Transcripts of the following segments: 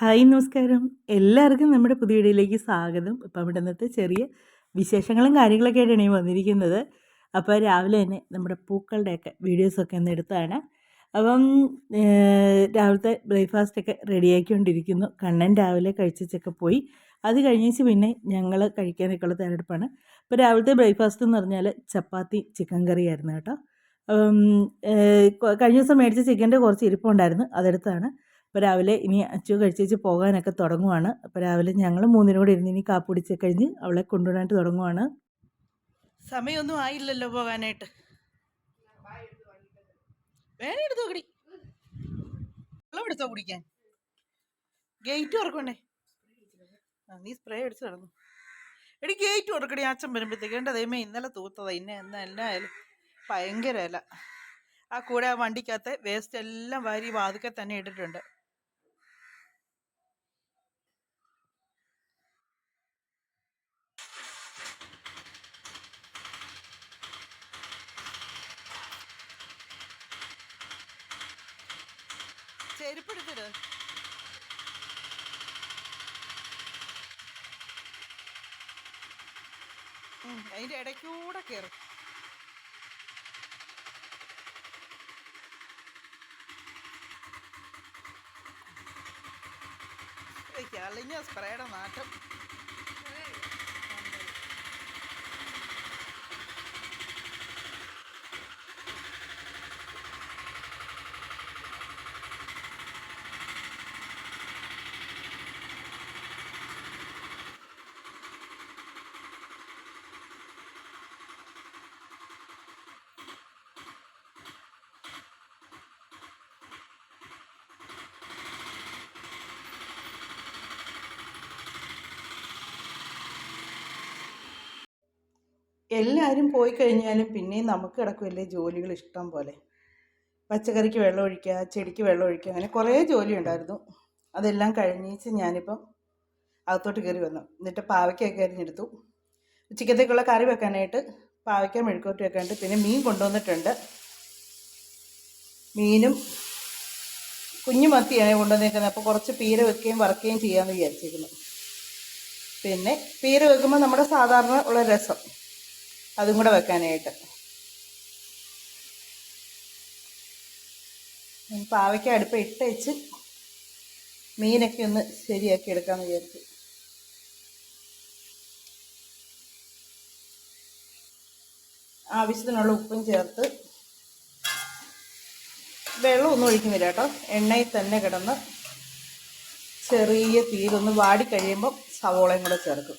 Hi നമസ്കാരം. എല്ലാവർക്കും നമ്മുടെ പുതിയ വീഡിയോയിലേക്ക് സ്വാഗതം. ഇപ്പം ഇവിടെ ചെറിയ വിശേഷങ്ങളും കാര്യങ്ങളൊക്കെ ആയിട്ടാണ് ഈ വന്നിരിക്കുന്നത്. അപ്പോൾ രാവിലെ തന്നെ നമ്മുടെ പൂക്കളുടെയൊക്കെ വീഡിയോസൊക്കെ ഒന്ന് എടുത്താണ് അപ്പം രാവിലത്തെ ബ്രേക്ക്ഫാസ്റ്റൊക്കെ റെഡിയാക്കിക്കൊണ്ടിരിക്കുന്നു. കണ്ണൻ രാവിലെ കഴിച്ചൊക്കെ പോയി. അത് കഴിഞ്ഞേച്ച് പിന്നെ ഞങ്ങൾ കഴിക്കാനൊക്കെയുള്ള തയ്യാറെടുപ്പാണ്. അപ്പോൾ രാവിലത്തെ ബ്രേക്ക്ഫാസ്റ്റ് എന്ന് പറഞ്ഞാൽ ചപ്പാത്തി ചിക്കൻ കറി ആയിരുന്നു കേട്ടോ. കഴിഞ്ഞ ദിവസം മേടിച്ച ചിക്കന്റെ കുറച്ച് ഇരിപ്പുണ്ടായിരുന്നു. അതെടുത്താണ് അപ്പോൾ രാവിലെ ഇനി അച്ചു കഴിച്ചേച്ച് പോകാനൊക്കെ തുടങ്ങുവാണ്. അപ്പോൾ രാവിലെ ഞങ്ങൾ മൂന്നിനും കൂടെ ഇരുന്ന് ഇനി കാപ്പുടിച്ച് കഴിഞ്ഞ് അവളെ കൊണ്ടുവിടാനായിട്ട് തുടങ്ങുവാണ്. സമയമൊന്നും ആയില്ലല്ലോ പോകാനായിട്ട്. വേറെ എടുത്തോ കുടി? വെള്ളം എടുത്തോ കുടിക്കാൻ? ഗേറ്റ് തുറക്കണ്ടേ? നീ സ്പ്രേ അടിച്ച് കിടന്നു എടി ഗേറ്റ് തുറക്കടി അച്ഛൻ വരുമ്പോഴത്തേക്ക്. എന്റെ ദൈവമേ ഇന്നലെ തൂത്തതാ. ഇന്ന എന്നാ എന്നായാലും ഭയങ്കര ഇല. ആ കൂടെ ആ വണ്ടിക്കകത്ത് വേസ്റ്റ് എല്ലാം വാരി വാതുക്കെ തന്നെ ഇട്ടിട്ടുണ്ട്. അതിന്റെ ഇടയ്ക്കൂടെ കയറും അല്ലെങ്കിൽ സ്പ്രേയുടെ നാറ്റം. എല്ലാവരും പോയി കഴിഞ്ഞാലും പിന്നെയും നമുക്ക് കിടക്കുമല്ലേ ജോലികൾ ഇഷ്ടം പോലെ? പച്ചക്കറിക്ക് വെള്ളം ഒഴിക്കുക ചെടിക്ക് വെള്ളം ഒഴിക്കുക അങ്ങനെ കുറേ ജോലി ഉണ്ടായിരുന്നു. അതെല്ലാം കഴിഞ്ഞേച്ച് ഞാനിപ്പം അകത്തോട്ട് കയറി വന്നു. എന്നിട്ട് പാവയ്ക്കൊക്കെ അരിഞ്ഞെടുത്തു. ഉച്ചക്കത്തേക്കുള്ള കറി വെക്കാനായിട്ട് പാവയ്ക്ക മെഴുക്കോട്ട് വെക്കാനായിട്ട് പിന്നെ മീൻ കൊണ്ടുവന്നിട്ടുണ്ട്. മീനും കുഞ്ഞു മത്തിയാണ് കൊണ്ടുവന്നേക്കുന്നത്. അപ്പോൾ കുറച്ച് പീര വെക്കുകയും വറക്കുകയും ചെയ്യാമെന്ന് വിചാരിച്ചിരുന്നു. പിന്നെ പീര വെക്കുമ്പോൾ നമ്മുടെ സാധാരണ ഉള്ള രസം. അതും കൂടെ വെക്കാനായിട്ട്. പാവയ്ക്ക അടുപ്പ് ഇട്ട് വെച്ച് മീനൊക്കെ ഒന്ന് ശരിയാക്കി എടുക്കാമെന്ന് വിചാരിച്ചു. ആവശ്യത്തിനുള്ള ഉപ്പും ചേർത്ത് വെള്ളം വെള്ളമൊന്നും ഒഴിക്കുന്നില്ല കേട്ടോ. എണ്ണയിൽ തന്നെ കിടന്ന് ചെറിയ തീരൊന്ന് വാടിക്കഴിയുമ്പം സവോളയും കൂടെ ചേർക്കും.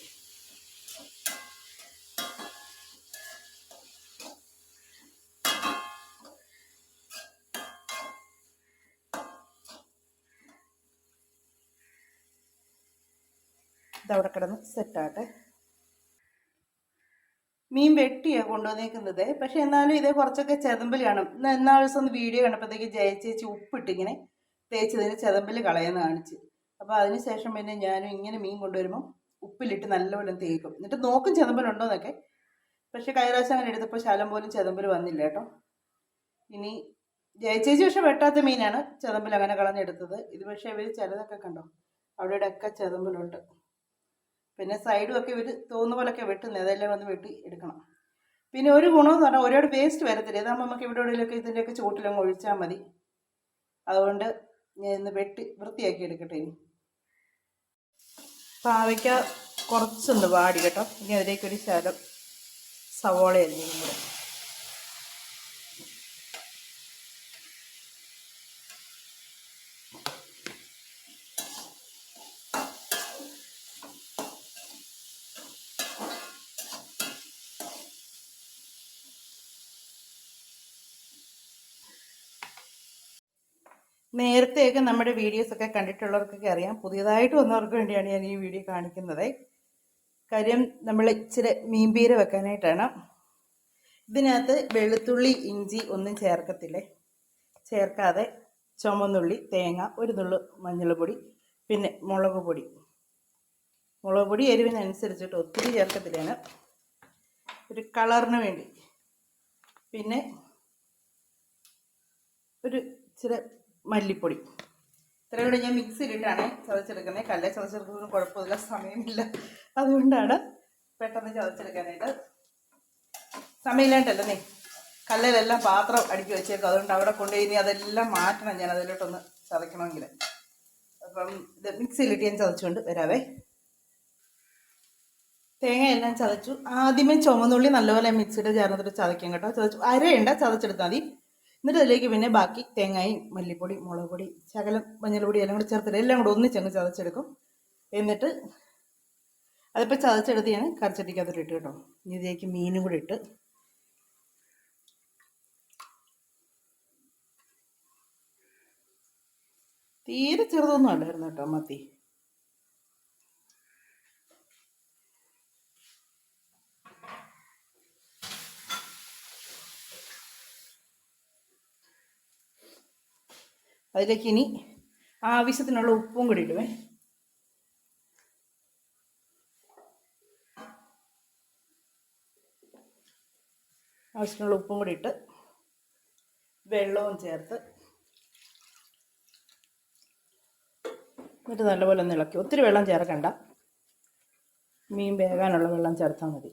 ഇതവിടെ കിടന്ന് സെറ്റാട്ടെ മീൻ വെട്ടിയാണ് കൊണ്ടുവന്നേക്കുന്നത്. പക്ഷെ എന്നാലും ഇതേ കുറച്ചൊക്കെ ചെതമ്പൽ കാണും എന്നാൽ ദിവസം ഒന്ന് വീഡിയോ കണ്ടപ്പോഴത്തേക്ക് ജയച്ചേച്ചി ഉപ്പിട്ടിങ്ങനെ തേച്ചതിന് ചെതമ്പൽ കളയെന്ന് കാണിച്ച്. അപ്പോൾ അതിനുശേഷം പിന്നെ ഞാനും ഇങ്ങനെ മീൻ കൊണ്ടുവരുമ്പോൾ ഉപ്പിലിട്ട് നല്ലപോലെ തേക്കും. എന്നിട്ട് നോക്കും ചെതമ്പലുണ്ടോ എന്നൊക്കെ. പക്ഷെ കൈറാശം അങ്ങനെ എടുത്തപ്പോൾ ശലം പോലും ചെതമ്പൽ വന്നില്ല കേട്ടോ. ഇനി ജയച്ചേച്ചി പക്ഷെ വെട്ടാത്ത മീനാണ് ചെതമ്പൽ അങ്ങനെ കളഞ്ഞെടുത്തത്. ഇത് പക്ഷേ ഇവർ ചിലതൊക്കെ കണ്ടോ? അവിടെ ഇവിടെയൊക്കെ ചെതമ്പലുണ്ട്. പിന്നെ സൈഡും ഒക്കെ ഇവർ തോന്നുന്ന പോലൊക്കെ വെട്ടുന്നത് അതെല്ലാം വന്ന് വെട്ടി എടുക്കണം. പിന്നെ ഒരു ഗുണം എന്ന് പറഞ്ഞാൽ ഒരുപാട് വേസ്റ്റ് വരത്തില്ല. ഇതാകുമ്പോൾ നമുക്ക് ഇവിടെ ഇവിടെയൊക്കെ ഇതിന്റെയൊക്കെ ചുവട്ടിലും ഒഴിച്ചാൽ മതി. അതുകൊണ്ട് ഞാൻ ഇന്ന് വെട്ടി വൃത്തിയാക്കി എടുക്കട്ടെ ഇനി. പാവയ്ക്ക കുറച്ചൊന്ന് വാടി കേട്ടോ. ഇനി അതിലേക്കൊരു ശകലം സവോള അരിഞ്ഞതും നേരത്തെയൊക്കെ നമ്മുടെ വീഡിയോസ് ഒക്കെ കണ്ടിട്ടുള്ളവർക്കൊക്കെ അറിയാം. പുതിയതായിട്ട് വന്നവർക്ക് വേണ്ടിയാണ് ഞാൻ ഈ വീഡിയോ കാണിക്കുന്നത്. കാര്യം നമ്മൾ ഇച്ചിരി മീൻപീര വെക്കാനായിട്ടാണ്. ഇതിനകത്ത് വെളുത്തുള്ളി ഇഞ്ചി ഒന്നും ചേർക്കത്തില്ലേ? ചേർക്കാതെ ചുമന്നുള്ളി തേങ്ങ ഒരു നുള്ളു മഞ്ഞൾപ്പൊടി പിന്നെ മുളക് പൊടി. മുളക് പൊടി എരിവിനനുസരിച്ചിട്ട് ഒത്തിരി ചേർക്കത്തില്ലാണ് ഒരു കളറിന് വേണ്ടി. പിന്നെ ഒരു ഇച്ചിരി മല്ലിപ്പൊടി. ഇത്രയും കൂടെ ഞാൻ മിക്സിയിലിട്ടാണ് ചതച്ചെടുക്കുന്നത്. കല്ലേ ചതച്ചെടുക്കുന്നതിന് കുഴപ്പമില്ല സമയമില്ല. അതുകൊണ്ടാണ് പെട്ടെന്ന് ചതച്ചെടുക്കാനായിട്ട്. സമയമില്ലാണ്ടല്ലേ നീ കല്ലിലെല്ലാം പാത്രം അടുക്കി വെച്ചേക്കും. അതുകൊണ്ട് അവിടെ കൊണ്ടുപോയി ഇനി അതെല്ലാം മാറ്റണം ഞാൻ അതിലോട്ടൊന്ന് ചതയ്ക്കണമെങ്കിൽ. അപ്പം ഇത് മിക്സിയിലിട്ട് ഞാൻ ചതച്ചുകൊണ്ട് വരാവേ. തേങ്ങ എല്ലാം ചതച്ചു. ആദ്യമേ ചുമന്നുള്ളി നല്ലപോലെ മിക്സിയുടെ ചേർന്നിട്ട് ചതയ്ക്കും കേട്ടോ. ചതച്ചു അരയുണ്ട ചതച്ചെടുത്താൽ മതി. എന്നിട്ട് അതിലേക്ക് പിന്നെ ബാക്കി തേങ്ങയും മല്ലിപ്പൊടി മുളക് പൊടി ശകലം മഞ്ഞൾപ്പൊടി എല്ലാം കൂടി ചേർത്തിട്ട് എല്ലാം കൂടി ഒന്നിച്ചങ്ങ് ചതച്ചെടുക്കും. എന്നിട്ട് അതിപ്പോൾ ചതച്ചെടുത്ത് ഞാൻ കറിച്ചട്ടിക്കകത്തോട്ട് ഇട്ട് കേട്ടോ. ഇതിലേക്ക് മീനും കൂടി ഇട്ട് തീരെ ചെറുതൊന്നും അല്ലായിരുന്നു കേട്ടോ മത്തി. അതിലേക്ക് ഇനി ആവശ്യത്തിനുള്ള ഉപ്പും കൂടി ഇടുവേ. ആവശ്യത്തിനുള്ള ഉപ്പും കൂടി ഇട്ട് വെള്ളവും ചേർത്ത് എന്നിട്ട് നല്ലപോലെ ഒന്ന് ഇളക്കി. ഒത്തിരി വെള്ളം ചേർക്കണ്ട. മീൻ വേകാനുള്ള വെള്ളം ചേർത്താൽ മതി.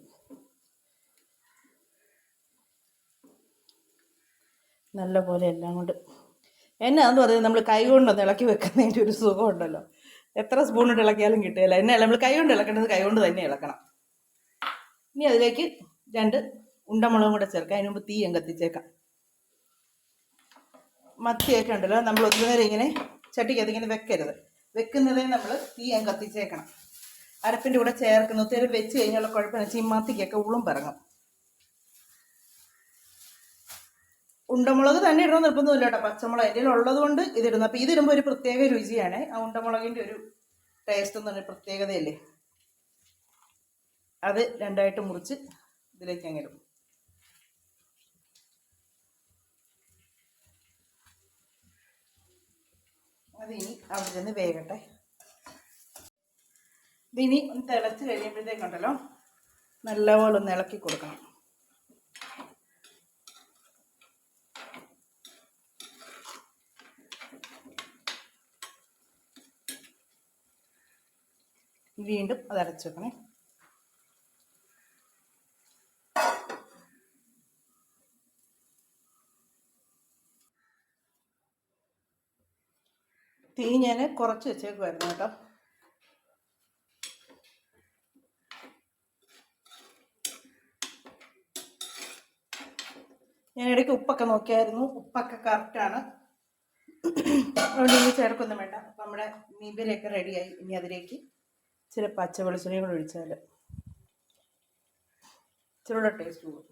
നല്ലപോലെ എല്ലാം കൊണ്ട് എന്നാന്ന് പറയുന്നത് നമ്മൾ കൈ കൊണ്ടൊന്ന് ഇളക്കി വെക്കുന്നതിന്റെ ഒരു സുഖമുണ്ടല്ലോ. എത്ര സ്പൂൺ ഇട്ട് ഇളക്കിയാലും കിട്ടുകയില്ല എന്നല്ല നമ്മൾ കൈ കൊണ്ട് ഇളക്കേണ്ടത് കൈ കൊണ്ട് തന്നെ ഇളക്കണം. ഇനി അതിലേക്ക് രണ്ട് ഉണ്ടമുളകും കൂടെ ചേർക്കാം. അതിന് മുമ്പ് തീ അങ്ങ് കത്തിച്ചേക്കാം. മത്തിയൊക്കെ ഉണ്ടല്ലോ. നമ്മൾ ഒത്തിരി നേരം ഇങ്ങനെ ചട്ടിക്കകത്ത് ഇങ്ങനെ വെക്കരുത്. വെക്കുന്നതേ നമ്മൾ തീ അങ്ങ് കത്തിച്ചേക്കണം. അരപ്പിന്റെ കൂടെ ചേർക്കുന്ന. ഒത്തിരി വെച്ച് കഴിഞ്ഞുള്ള കുഴപ്പമെന്ന് വെച്ചാൽ ഈ മത്തിക്കൊക്കെ ഉളും പിറങ്ങും. ഉണ്ടമുളക് തന്നെ ഇടണം നിർബന്ധമില്ല കേട്ടോ. പച്ചമുളക് എന്റെ ഉള്ളത് കൊണ്ട് ഇതിടുന്നു. അപ്പോൾ ഇതിടുമ്പോൾ ഒരു പ്രത്യേക രുചിയാണ്. ആ ഉണ്ടമുളകിന്റെ ഒരു ടേസ്റ്റ് എന്ന് പറഞ്ഞ പ്രത്യേകതയല്ലേ? അത് രണ്ടായിട്ട് മുറിച്ച് ഇതിലേക്ക് അങ്ങ് ഇടും. അത് ഇനി അവിടെ നിന്ന് വേകട്ടെ. ഇതിനി ഒന്ന് തിളച്ച് കഴിയുമ്പോഴത്തേക്കുണ്ടല്ലോ നല്ലപോലെ ഒന്ന് ഇളക്കി കൊടുക്കണം. വീണ്ടും അത് അടച്ചു വെക്കണേ. തീ ഞാൻ കുറച്ച് വെച്ചേക്കുമായിരുന്നു കേട്ടോ. ഞാൻ ഇടയ്ക്ക് ഉപ്പൊക്കെ നോക്കിയായിരുന്നു. ഉപ്പൊക്കെ കറക്റ്റാണ് അതുകൊണ്ട് ഇനി ചേർക്കൊന്നും വേണ്ട. നമ്മുടെ മീൻപേരൊക്കെ റെഡിയായി ഇനി അതിലേക്ക് ഇച്ചിരി പച്ച വെളിച്ചെണ്ണയും കൂടെ ഒഴിച്ചാൽ ഇച്ചിരി കൂടെ. ടേസ്റ്റ് കൂടും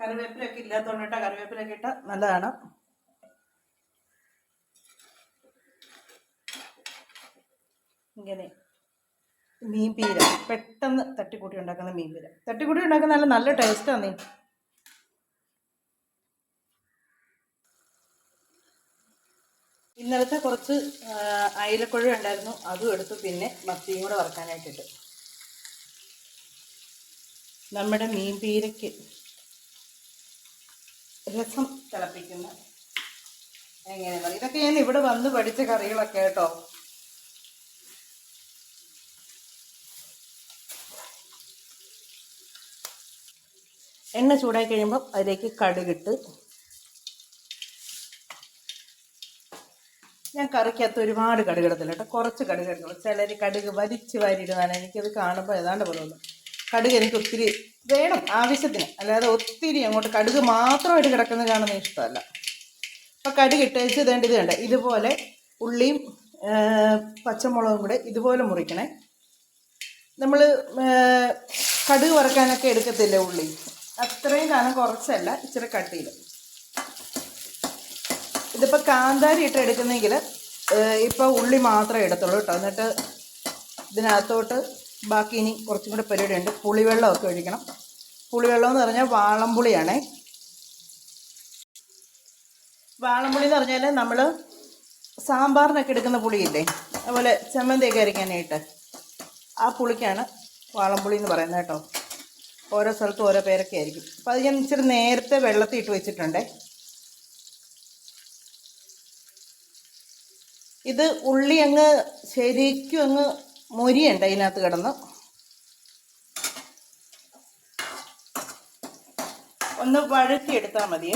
കറിവേപ്പിലൊക്കെ ഇല്ലാത്തതുകൊണ്ടിട്ടാ കറിവേപ്പിലൊക്കെ ഇട്ടാൽ നല്ലതാണ്. ഇങ്ങനെ മീൻ പീര പെട്ടെന്ന് തട്ടിക്കൂട്ടി ഉണ്ടാക്കുന്ന മീൻ പീര തട്ടിക്കൂട്ടി ഉണ്ടാക്കുന്ന നല്ല നല്ല ടേസ്റ്റാണ് നീ ഇന്നലത്തെ കുറച്ച് അയിലക്കുഴ ഉണ്ടായിരുന്നു. അതും എടുത്തു പിന്നെ മത്തിയും കൂടെ വറുക്കാനായിട്ടിട്ട്. നമ്മുടെ മീൻ പീരയ്ക്ക് രസം തിളപ്പിക്കുന്ന എങ്ങനെയാണ് ഇതൊക്കെ ഞാൻ ഇവിടെ വന്ന് പഠിച്ച കറികളൊക്കെ കേട്ടോ. എണ്ണ ചൂടായി കഴിയുമ്പോൾ അതിലേക്ക് കടുകിട്ട് ഞാൻ കറിക്കകത്ത് ഒരുപാട് കടുക് ഇടത്തില്ല കേട്ടോ. കുറച്ച് കടുക് ഇടുന്നുള്ളൂ ചിലർ കടുക് വലിച്ച് വാരിയിടുന്നതാണ്. എനിക്കത് കാണുമ്പോൾ ഏതാണ്ട് പോലെ തോന്നും. കടുക് എനിക്ക് ഒത്തിരി വേണം ആവശ്യത്തിന്. അല്ലാതെ ഒത്തിരി അങ്ങോട്ട് കടുക് മാത്രമായിട്ട് കിടക്കുന്നത് കാണുന്ന ഇഷ്ടമല്ല. അപ്പോൾ കടുക് ഇട്ട് വെച്ച് ഇതേണ്ട ഇത് വേണ്ട ഇതുപോലെ ഉള്ളിയും പച്ചമുളകും കൂടെ ഇതുപോലെ മുറിക്കണേ. നമ്മൾ കടുക് വറക്കാനൊക്കെ എടുക്കത്തില്ലേ ഉള്ളി? അത്രയും കാലം കുറച്ചല്ല ഇച്ചിരി കട്ടിയിൽ ഇതിപ്പോൾ കാന്താരി ഇട്ട് എടുക്കുന്നെങ്കിൽ ഇപ്പോൾ ഉള്ളി മാത്രമേ എടുത്തുള്ളൂ കേട്ടോ എന്നിട്ട് ഇതിനകത്തോട്ട് ബാക്കി ഇനി കുറച്ചും കൂടെ പരിപാടിയുണ്ട്. പുളിവെള്ളമൊക്കെ ഒഴിക്കണം. പുളിവെള്ളം എന്ന് പറഞ്ഞാൽ വാളംപുളിയാണേ. വാളംപുളി എന്ന് പറഞ്ഞാൽ നമ്മൾ സാമ്പാറിനൊക്കെ എടുക്കുന്ന പുളിയില്ലേ? അതുപോലെ ചമ്മന്തിയൊക്കെ അരയ്ക്കാനായിട്ട് ആ പുളിക്കാണ് വാളംപുളി എന്ന് പറയുന്നത് കേട്ടോ. ഓരോ സ്ഥലത്തും ഓരോ പേരൊക്കെ ആയിരിക്കും. അപ്പോൾ അത് ഞാൻ ഇച്ചിരി നേരത്തെ വെള്ളത്തിൽ ഇട്ട് വെച്ചിട്ടുണ്ടേ. ഇത് ഉള്ളി അങ്ങ് ശരിക്കും അങ്ങ് മൊരിയുണ്ട് അതിനകത്ത് കിടന്ന്. ഒന്ന് വഴറ്റിയെടുത്താൽ മതി.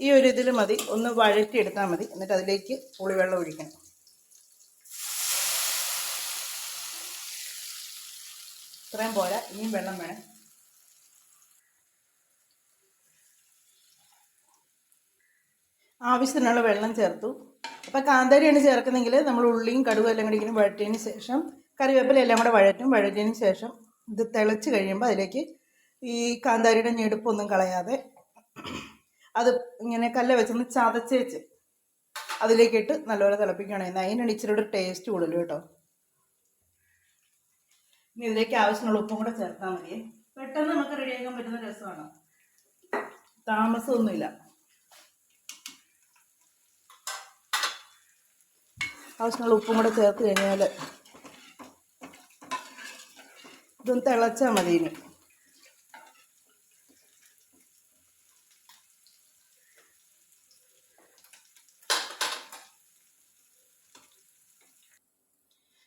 ഈ ഒരു ഇതിൽ മതി. ഒന്ന് വഴറ്റിയെടുത്താൽ മതി. എന്നിട്ട് അതിലേക്ക് പുളിവെള്ളം ഒഴിക്കണം. ഇത്രയും പോരാ. ഇനിയും വെള്ളം വേണം. ആവശ്യത്തിനുള്ള വെള്ളം ചേർത്തു. അപ്പോൾ കാന്താരിയാണ് ചേർക്കുന്നതെങ്കിൽ നമ്മൾ ഉള്ളിയും കടുകും എല്ലാം കൂടി ഇങ്ങനെ വഴറ്റിയതിന് ശേഷം കറിവേപ്പില എല്ലാം കൂടെ വഴറ്റും വഴറ്റിയതിന് ശേഷം ഇത് തിളച്ച് കഴിയുമ്പോൾ അതിലേക്ക് ഈ കാന്താരിയുടെ ഞെടുപ്പൊന്നും കളയാതെ അത് ഇങ്ങനെ കല്ല വെച്ചൊന്ന് ചതച്ചേച്ച് അതിലേക്കിട്ട് നല്ലപോലെ തിളപ്പിക്കുകയാണെങ്കിൽ അതിനാണ് ഇച്ചിരി കൂടെ ടേസ്റ്റ് കൂടുതൽ കേട്ടോ. ഇനി ഇതിലേക്ക് ആവശ്യമുള്ള ഉപ്പും കൂടെ ചേർത്താൽ മതി. പെട്ടെന്ന് നമുക്ക് റെഡിയാക്കാൻ പറ്റുന്ന രസമാണ്. താമസമൊന്നുമില്ല. ആവശ്യമുള്ള ഉപ്പും കൂടെ ചേർത്ത് കഴിഞ്ഞാൽ ഇതൊന്ന് തിളച്ചാൽ മതി ഇനി.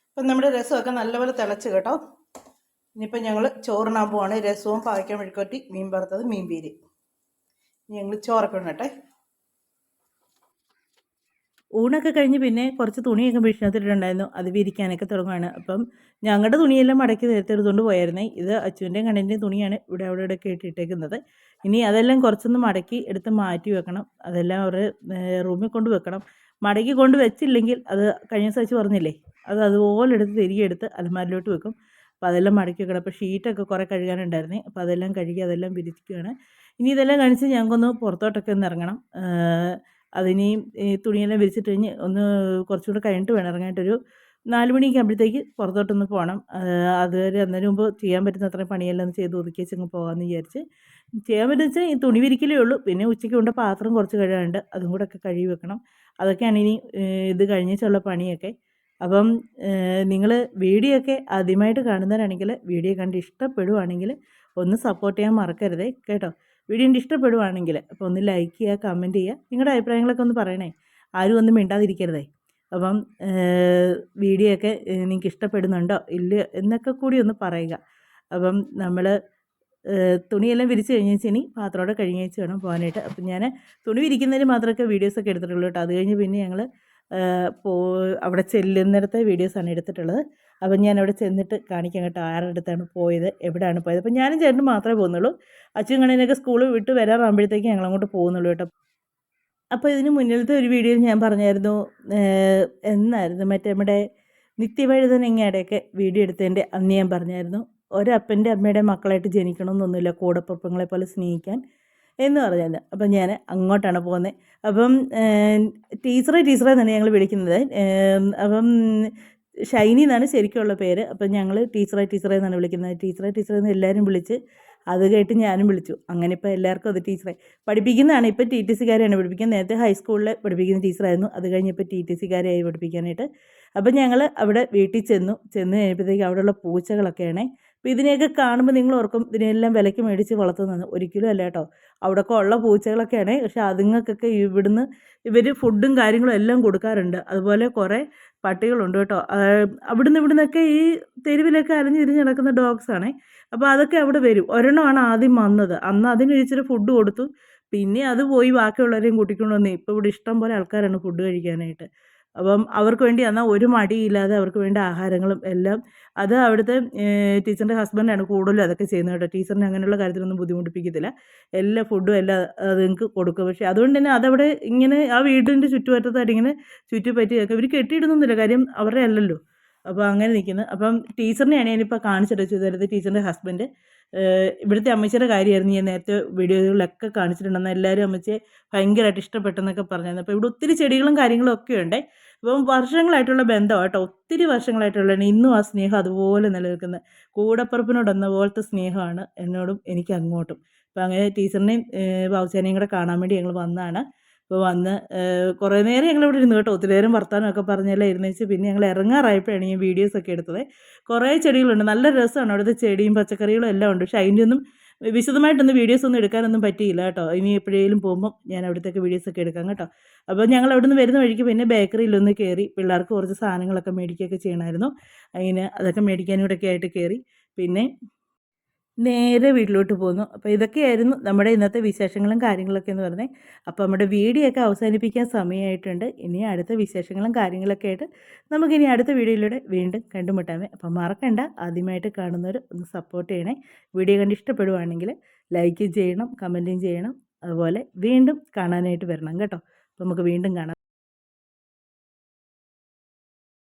ഇപ്പം നമ്മുടെ രസമൊക്കെ നല്ലപോലെ തിളച്ച് കേട്ടോ. ഇനിയിപ്പോൾ ഞങ്ങൾ ചോറിനാൻ പോവാണ്. രസവും പാവയ്ക്ക മെഴുക്കുവരട്ടി മീൻ വറുത്തത് മീൻ പീരി. ഞങ്ങൾ ചോറൊക്കെ ഉണ്ടട്ടെ ഊണൊക്കെ കഴിഞ്ഞ് പിന്നെ കുറച്ച് തുണിയൊക്കെ ഭീഷണത്തിട്ടുണ്ടായിരുന്നു അത് വിരിക്കാനൊക്കെ തുടങ്ങുകയാണ് അപ്പം ഞങ്ങളുടെ തുണിയെല്ലാം മടക്കി നേരത്തെ പോയായിരുന്നേ. ഇത് അച്ചുവിന്റെയും കണ്ണന്റെയും തുണിയാണ് ഇവിടെ അവിടെ ഇവിടെ കേട്ടിട്ടേക്കുന്നത് ഇനി അതെല്ലാം കുറച്ചൊന്ന് മടക്കി എടുത്ത് മാറ്റി വെക്കണം. അതെല്ലാം അവർ റൂമിൽ കൊണ്ട് വെക്കണം. മടക്കി കൊണ്ട് വെച്ചില്ലെങ്കിൽ അത് കഴിഞ്ഞ ദിവസം പറഞ്ഞില്ലേ? അത് അതുപോലെ എടുത്ത് തിരികെ എടുത്ത് അലമാരിലോട്ട് വെക്കും. അപ്പോൾ അതെല്ലാം മടക്കി വെക്കണം. അപ്പോൾ ഷീറ്റൊക്കെ കുറേ കഴുകാനുണ്ടായിരുന്നേ. അപ്പോൾ അതെല്ലാം കഴുകി അതെല്ലാം വിരിക്കുകയാണ് ഇനി ഇതെല്ലാം കഴിച്ച് ഞങ്ങൾക്കൊന്ന് പുറത്തോട്ടൊക്കെ ഒന്ന് ഇറങ്ങണം. അതിനെയും ഈ തുണിയെല്ലാം വിരിച്ചിട്ട് കഴിഞ്ഞ് ഒന്ന് കുറച്ചുകൂടെ കഴിഞ്ഞിട്ട് വേണം ഇറങ്ങാനായിട്ടൊരു നാല് മണിയൊക്കെ ആകുമ്പോഴത്തേക്ക് പുറത്തോട്ടൊന്ന് പോകണം. അതുവരെ അന്നേരം മുമ്പ് ചെയ്യാൻ പറ്റുന്ന അത്രയും പണിയെല്ലാം ഒന്ന് ചെയ്ത് ഒതുക്കി വെച്ചങ്ങ് പോകാമെന്ന് വിചാരിച്ച്. ചെയ്യാൻ പറ്റുന്ന വെച്ചാൽ ഈ തുണി വിരിക്കലേ ഉള്ളൂ. പിന്നെ ഉച്ചയ്ക്ക് കൊണ്ട് പാത്രം കുറച്ച് കഴുകാനുണ്ട്. അതും കൂടെ ഒക്കെ കഴുകി വെക്കണം. അതൊക്കെയാണ് ഇനി ഇത് കഴിഞ്ഞിട്ടുള്ള പണിയൊക്കെ. അപ്പം നിങ്ങൾ വീഡിയോ ഒക്കെ ആദ്യമായിട്ട് കാണുന്നവരാണെങ്കിൽ വീഡിയോ കണ്ട് ഇഷ്ടപ്പെടുവാണെങ്കിൽ ഒന്ന് സപ്പോർട്ട് ചെയ്യാൻ മറക്കരുതേ. കേട്ടോ? വീഡിയോ ഇഷ്ടപ്പെടുവാണെങ്കിൽ അപ്പോൾ ഒന്ന് ലൈക്ക് ചെയ്യുക കമന്റ് ചെയ്യുക. നിങ്ങളുടെ അഭിപ്രായങ്ങളൊക്കെ ഒന്ന് പറയണേ. ആരും ഒന്നും മിണ്ടാതിരിക്കരുതേ. അപ്പം വീഡിയോ ഒക്കെ നിങ്ങൾക്ക് ഇഷ്ടപ്പെടുന്നുണ്ടോ? ഇല്ല എന്നൊക്കെ കൂടി ഒന്ന് പറയുക. അപ്പം നമ്മൾ തുണിയെല്ലാം വിരിച്ച് കഴിഞ്ഞ് ഇനി പാത്രമോടെ കഴിഞ്ഞേച്ച് വേണം പോകാനായിട്ട്. അപ്പം ഞാൻ തുണി വിരിക്കുന്നതിന് മാത്രമൊക്കെ വീഡിയോസൊക്കെ എടുത്തിട്ടുള്ളൂ കേട്ടോ. അത് കഴിഞ്ഞ് പിന്നെ ഞങ്ങൾ പോ അവിടെ ചെല്ലുന്നിടത്തെ വീഡിയോസാണ് എടുത്തിട്ടുള്ളത്. അപ്പം ഞാൻ അവിടെ ചെന്നിട്ട് കാണിക്കാൻ കേട്ടോ ആരുടെ അടുത്താണ് പോയത് എവിടെയാണ് പോയത്. അപ്പം ഞാനും ചേട്ടനും മാത്രമേ പോകുന്നുള്ളൂ. അച്ഛൻ കണ്ണിനൊക്കെ സ്കൂൾ വിട്ട് വരാറാകുമ്പോഴത്തേക്ക് ഞങ്ങൾ അങ്ങോട്ട് പോകുന്നുള്ളൂ കേട്ടോ. അപ്പോൾ ഇതിന് മുന്നിലത്തെ ഒരു വീഡിയോയിൽ ഞാൻ പറഞ്ഞായിരുന്നു എന്നായിരുന്നു മറ്റേ നമ്മുടെ നിത്യവഴുതനങ്ങയുടെയൊക്കെ വീഡിയോ എടുത്തതിന്റെ അന്ന് ഞാൻ പറഞ്ഞായിരുന്നു. ഒരപ്പന്റെ അമ്മയുടെ മക്കളായിട്ട് ജനിക്കണമെന്നൊന്നുമില്ല കൂടപ്പുറപ്പങ്ങളെ പോലെ സ്നേഹിക്കാൻ. എന്ന് പറഞ്ഞത് അപ്പം ഞാൻ അങ്ങോട്ടാണ് പോകുന്നത്. അപ്പം ടീച്ചറെ ടീച്ചറെ തന്നെ ഞങ്ങൾ വിളിക്കുന്നത്. അപ്പം ഷൈനി എന്നാണ് ശരിക്കുള്ള പേര്. അപ്പം ഞങ്ങൾ ടീച്ചറെ ടീച്ചറെ എന്നാണ് വിളിക്കുന്നത്. ടീച്ചറെ ടീച്ചറെ എന്ന് എല്ലാവരും വിളിച്ച് അത് കേട്ട് ഞാനും വിളിച്ചു. അങ്ങനെ ഇപ്പോൾ എല്ലാവർക്കും അത് ടീച്ചറെ. പഠിപ്പിക്കുന്നതാണ് ഇപ്പോൾ ടി ടി സിക്കാരെയാണ് പഠിപ്പിക്കുന്നത്. നേരത്തെ ഹൈസ്കൂളിൽ പഠിപ്പിക്കുന്ന ടീച്ചറായിരുന്നു. അത് കഴിഞ്ഞ് ഇപ്പോൾ ടി ടി സിക്കാരെയായി പഠിപ്പിക്കാനായിട്ട്. അപ്പം ഞങ്ങൾ അവിടെ വീട്ടിൽ ചെന്നു. ചെന്ന് കഴിഞ്ഞപ്പോഴത്തേക്ക് അവിടെയുള്ള പൂച്ചകളൊക്കെയാണേ അപ്പോൾ ഇതിനെയൊക്കെ കാണുമ്പോൾ നിങ്ങൾ ഓർക്കും ഇതിനെല്ലാം വിലയ്ക്ക് മേടിച്ച് വളർത്തുന്നത് ഒരിക്കലും അല്ല കേട്ടോ. അവിടെയൊക്കെ ഉള്ള പൂച്ചകളൊക്കെയാണ്. പക്ഷെ അതുങ്ങൾക്കൊക്കെ ഇവിടുന്ന് ഇവർ ഫുഡും കാര്യങ്ങളും എല്ലാം കൊടുക്കാറുണ്ട്. അതുപോലെ കുറേ പട്ടികളുണ്ട് കേട്ടോ. അവിടുന്ന് ഇവിടുന്നൊക്കെ ഈ തെരുവിലൊക്കെ അലഞ്ഞു തിരിഞ്ഞ് നടക്കുന്ന ആണേ. അപ്പോൾ അതൊക്കെ അവിടെ വരും. ഒരെണ്ണമാണ് ആദ്യം വന്നത്. അന്ന് അതിന് ഇച്ചിരി ഫുഡ് കൊടുത്തു. പിന്നെ അത് പോയി ബാക്കിയുള്ളവരെയും കൂട്ടിക്കൊണ്ട് വന്നു. ഇപ്പോൾ ഇവിടെ ഇഷ്ടം പോലെ ആൾക്കാരാണ് ഫുഡ് കഴിക്കാനായിട്ട്. അപ്പം അവർക്ക് വേണ്ടി എന്നാൽ ഒരു മടിയില്ലാതെ അവർക്ക് വേണ്ട ആഹാരങ്ങളും എല്ലാം അത് അവിടുത്തെ ടീച്ചറിന്റെ ഹസ്ബൻഡാണ് കൂടുതലും അതൊക്കെ ചെയ്യുന്നത് കേട്ടോ. ടീച്ചറിനെ അങ്ങനെയുള്ള കാര്യത്തിലൊന്നും ബുദ്ധിമുട്ടിപ്പിക്കത്തില്ല. എല്ലാ ഫുഡും എല്ലാം അത് നിങ്ങൾക്ക് കൊടുക്കും. പക്ഷേ അതുകൊണ്ട് തന്നെ അതവിടെ ഇങ്ങനെ ആ വീടിന്റെ ചുറ്റുപറ്റത്തായിട്ട് ഇങ്ങനെ ചുറ്റിപ്പറ്റിയൊക്കെ ഇവർ കെട്ടിയിടുന്നൊന്നുമില്ല. കാര്യം അവരുടെ അല്ലല്ലോ. അപ്പോൾ അങ്ങനെ നിൽക്കുന്നത് അപ്പം ടീച്ചറിനെയാണ് ഞാനിപ്പോൾ കാണിച്ചിട്ട് ചെയ്തത് ടീച്ചറിന്റെ ഹസ്ബൻഡ്. ഇവിടുത്തെ അമ്മച്ചിയുടെ കാര്യമായിരുന്നു ഞാൻ നേരത്തെ വീഡിയോകളിലൊക്കെ കാണിച്ചിട്ടുണ്ടെന്ന് എല്ലാവരും അമ്മച്ചിയെ ഭയങ്കരമായിട്ട് ഇഷ്ടപ്പെട്ടെന്നൊക്കെ പറഞ്ഞിരുന്നു. അപ്പോൾ ഇവിടെ ഒത്തിരി ചെടികളും കാര്യങ്ങളും ഒക്കെ ഉണ്ട്. അപ്പം വർഷങ്ങളായിട്ടുള്ള ബന്ധമാണ് കേട്ടോ. ഒത്തിരി വർഷങ്ങളായിട്ടുള്ളതാണ് ഇന്നും ആ സ്നേഹം അതുപോലെ നിലനിൽക്കുന്നത്. കൂടപ്പുറപ്പിനോട് എന്ന പോലത്തെ സ്നേഹമാണ് എന്നോടും എനിക്ക് അങ്ങോട്ടും. അപ്പോൾ അങ്ങനെ ടീച്ചറിനെയും ബാബുച്ചാനെയും കൂടെ കാണാൻ വേണ്ടി ഞങ്ങൾ വന്നതാണ്. അപ്പോൾ വന്ന് കുറേ നേരം ഞങ്ങൾ ഇവിടെ ഇരുന്നു കേട്ടോ. ഒത്തിരി നേരം വർത്താനമൊക്കെ പറഞ്ഞെല്ലാം ഇരുന്നേച്ച് പിന്നെ ഞങ്ങൾ ഇറങ്ങാറായപ്പോഴാണ് ഈ വീഡിയോസൊക്കെ എടുത്തത്. കുറേ ചെടികളുണ്ട്. നല്ല രസമാണ്. അവിടുത്തെ ചെടിയും പച്ചക്കറികളും എല്ലാം ഉണ്ട്. പക്ഷേ അതിന്റെ ഒന്നും വിശദമായിട്ടൊന്നും വീഡിയോസ് ഒന്നും എടുക്കാനൊന്നും പറ്റിയില്ല കേട്ടോ. ഇനി എപ്പോഴേലും പോകുമ്പോൾ ഞാൻ അവിടത്തേക്ക് വീഡിയോസൊക്കെ എടുക്കാം കേട്ടോ. അപ്പോൾ ഞങ്ങൾ അവിടെ നിന്ന് വരുന്ന വഴിക്ക് പിന്നെ ബേക്കറിയിലൊന്ന് കയറി പിള്ളേർക്ക് കുറച്ച് സാധനങ്ങളൊക്കെ മേടിക്കുകയൊക്കെ ചെയ്യണമായിരുന്നു. അതിന് അതൊക്കെ മേടിക്കാനും കൂടെയൊക്കെ ആയിട്ട് കയറി. പിന്നെ നേരെ വീട്ടിലോട്ട് പോന്നു അപ്പോൾ ഇതൊക്കെയായിരുന്നു നമ്മുടെ ഇന്നത്തെ വിശേഷങ്ങളും കാര്യങ്ങളൊക്കെ എന്ന് പറഞ്ഞത് അപ്പോൾ നമ്മുടെ വീഡിയോ ഒക്കെ അവസാനിപ്പിക്കാൻ സമയമായിട്ടുണ്ട്. ഇനി അടുത്ത വിശേഷങ്ങളും കാര്യങ്ങളൊക്കെ ആയിട്ട് നമുക്കിനി അടുത്ത വീഡിയോയിലൂടെ വീണ്ടും കണ്ടുമുട്ടാമേ അപ്പോൾ മറക്കണ്ട. ആദ്യമായിട്ട് കാണുന്നവർ ഒന്ന് സപ്പോർട്ട് ചെയ്യണേ. വീഡിയോ കണ്ട് ഇഷ്ടപ്പെടുവാണെങ്കിൽ ലൈക്കും ചെയ്യണം കമന്റും ചെയ്യണം. അതുപോലെ വീണ്ടും കാണാനായിട്ട് വരണം കേട്ടോ. അപ്പോൾ നമുക്ക് വീണ്ടും കാണാം.